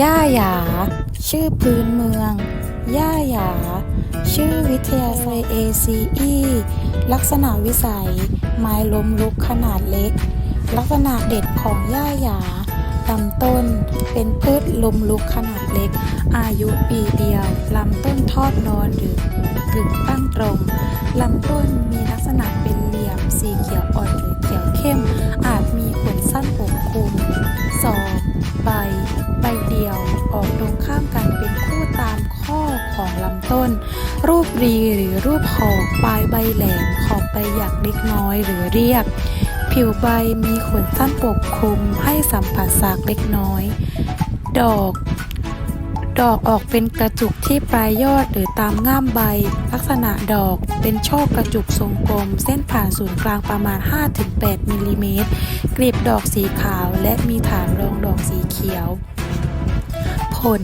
ย่าหยา ชื่อพื้นเมือง ย่าหยา ชื่อวิทยาลัย ACE ลักษณะวิสัย ไม้ล้มลุกขนาดเล็ก ลักษณะเด่นของย่าหยาลำต้นเป็นพืชลมลุกขนาดเล็ก อายุปีเดียวลำต้นทอดนอนหรือกึ่งตั้งตรงลำต้นมีลักษณะเป็นเหลี่ยมสีเขียวอ่อนหรือเขียวเข้ม อาจมีขนสั้นปกคลุม 2. ใบ ลำต้น รูปรีหรือรูปหอกปลายใบแหลมขอบใบหยักเล็กน้อยหรือเรียบ ผิวใบมีขนสั้นปกคลุมให้สัมผัสสากเล็กน้อย ดอกดอกออกเป็นกระจุกที่ปลายยอดหรือตามง่ามใบ ลักษณะดอกเป็นช่อกระจุกทรงกลม เส้นผ่านศูนย์กลางประมาณ 5-8มิลลิเมตรกลีบดอกสีขาวและมีฐานรองดอกสีเขียว ผล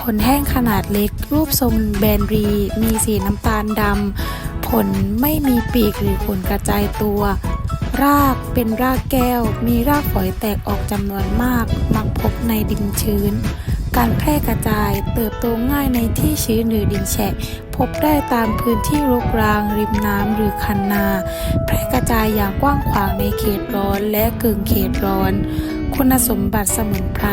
ผลแห้งขนาดเล็ก รูปทรงแบนรี มีสีน้ำตาลดำ ผลไม่มีปีกหรือผลกระจายตัว รากเป็นรากแก้ว มีรากฝอยแตกออกจำนวนมาก มักพบในดินชื้น การแพร่กระจายเติบโตง่ายในที่ชื้นหรือดินแฉะ พบได้ตามพื้นที่รกราง ริมน้ำหรือคันนา แพร่กระจายอย่างกว้างขวางในเขตร้อนและกึ่งเขตร้อน คุณสมบัติสมุนไพร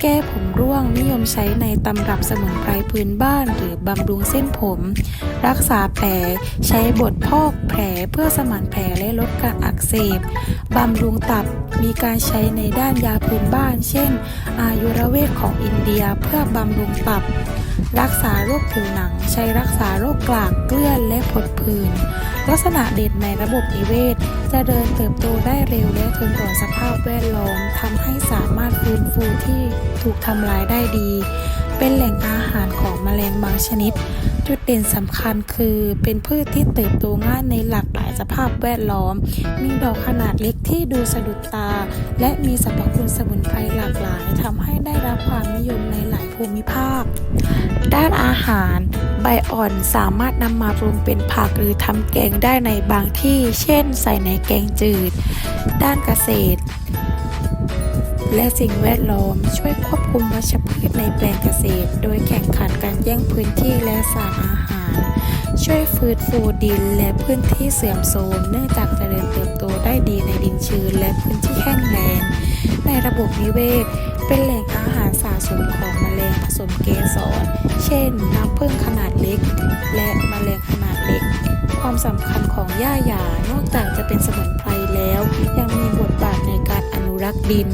แก้ผมร่วงนิยมใช้ในตำรับสมุนไพรพื้นบ้านหรือบำรุงเส้นผม รักษาแผล ใช้บดพอกแผลเพื่อสมานแผลและลดการอักเสบบำรุงตับมีการใช้ในด้านยาพื้นบ้าน เช่น อายุรเวทของอินเดียเพื่อบำรุงตับ รักษาโรคผิวหนัง ใช้รักษาโรคกลากเกลื่อนและผดผื่นลักษณะเด่นในระบบนิเวศจะเดินเติบโตได้เร็วและทนต่อสภาพแวดล้อมทำให้สาม ฟื้นฟูที่ถูกทำลายได้ดี เป็นแหล่งอาหารของแมลงบางชนิด จุดเด่นสำคัญคือเป็นพืชที่เติบโตง่ายในหลากหลายสภาพแวดล้อม มีดอกขนาดเล็กที่ดูสะดุดตา และมีสรรพคุณสมุนไพรหลากหลายทำให้ได้รับความนิยมในหลายภูมิภาค ด้านอาหาร ใบอ่อนสามารถนำมาปรุงเป็นผักหรือทำแกงได้ในบางที่ เช่น ใส่ในแกงจืด ด้านเกษตร และสิ่งแวดล้อมช่วยควบคุมวัชพืชในแปลงเกษตร โดยแข่งขันการแย่งพื้นที่และสารอาหาร ช่วยฟื้นฟูดินและพื้นที่เสื่อมโทรมเนื่องจากเจริญเติบโตได้ดีในดินชื้นและพื้นที่แห้งแล้งในระบบนิเวศ เป็นแหล่งอาหารสะสมของแมลงผสมเกสร เช่น น้ำผึ้งขนาดเล็ก และแมลงขนาดเล็ก ความสำคัญของหญ้าหยานอกจากจะเป็นสมุนไพรแล้ว ยังมีบทบาทในการอนุรักษ์ดิน